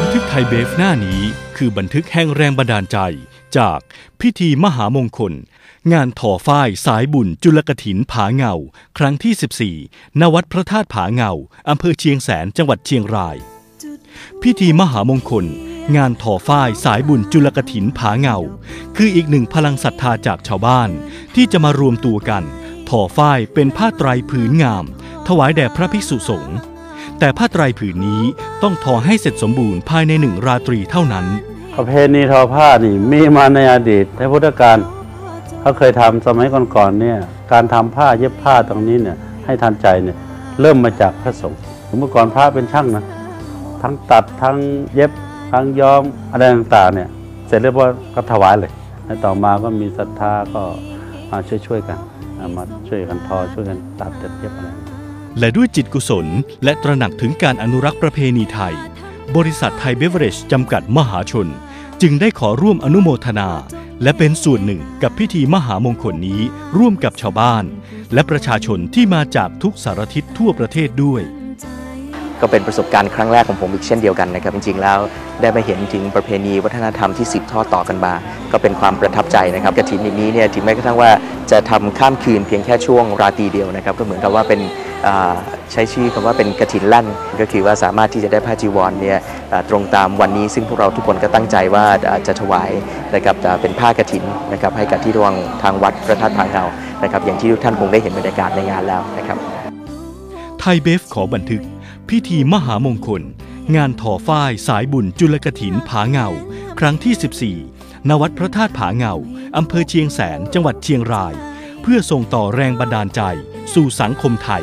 บันทึกไทยเบฟหน้านี้คือบันทึกแห่งแรงบันดาลใจ จากพิธีมหามงคล งานถ่อฝ้ายสายบุญจุลกถินผาเงา ครั้งที่ 14 ณ วัดพระธาตุผาเงา อำเภอเชียงแสนจังหวัดเชียงราย พิธีมหามงคล งานถ่อฝ้ายสายบุญจุลกถินผาเงา คืออีกหนึ่งพลังศรัทธาจากชาวบ้าน ที่จะมารวมตัวกันถ่อฝ้ายเป็นผ้าไตรผืนงาม ถวายแด่พระภิกษุสงฆ์ แต่ผ้าไตรผืนนี้ต้องทอให้เสร็จสมบูรณ์ภายในหนึ่งราตรีเท่านั้น ประเพณีทอผ้านี่มีมาในอดีตในพุทธกาลเขาเคยทำสมัยก่อนๆเนี่ยการทำผ้าเย็บผ้าตรงนี้เนี่ยให้ทันใจเนี่ยเริ่มมาจากพระสงฆ์เมื่อก่อนพระเป็นช่างนะทั้งตัดทั้งเย็บทั้งย้อมอะไรต่างๆเนี่ยเสร็จเรียบร้อยก็ถวายเลยแล้วต่อมาก็มีศรัทธาก็มาช่วยๆกัน มาช่วยกันทอช่วยกันตัดเย็บอะไร และด้วยจิตกุศล และตระหนักถึงการอนุรักษ์ประเพณีไทย บริษัทไทยเบเวอเรจจำกัดมหาชน จึงได้ขอร่วมอนุโมทนา และเป็นส่วนหนึ่งกับพิธีมหามงคลนี้ ร่วมกับชาวบ้าน และประชาชนที่มาจากทุกสารทิศทั่วประเทศด้วยก็เป็นประสบการณ์ครั้งแรกของผมอีกเช่นเดียวกันนะครับจริงๆแล้วได้มาเห็นถึงประเพณีวัฒนธรรมที่สืบทอดต่อกันมา ก็เป็นความประทับใจนะครับกระถินนี้เนี่ยถึงแม้กระทั่งว่าจะทำข้ามคืนเพียงแค่ช่วงราตรีเดียวนะครับก็เหมือนกับว่าเป็น ใช้ชื่อคำว่าเป็นกระถินลั่น ก็คือว่าสามารถที่จะได้ผ้าจีวรเนี่ยตรงตามวันนี้ ซึ่งพวกเราทุกคนก็ตั้งใจว่าจะถวายนะครับอ่าเป็นผ้ากระถินนะครับให้กับที่รวงทางวัดพระธาตุผาเงานะครับอย่างที่ทุกท่านคงได้เห็นบรรยากาศในงานแล้วนะครับไทยเบฟขอบันทึก พิธีมหามงคล งานถ่อฝ้ายสายบุญจุลกถินผาเงา ครั้งที่ 14 ณ วัดพระธาตุผาเงา อำเภอเชียงแสน จังหวัดเชียงราย เพื่อส่งต่อแรงบันดาลใจ สู่สังคมไทย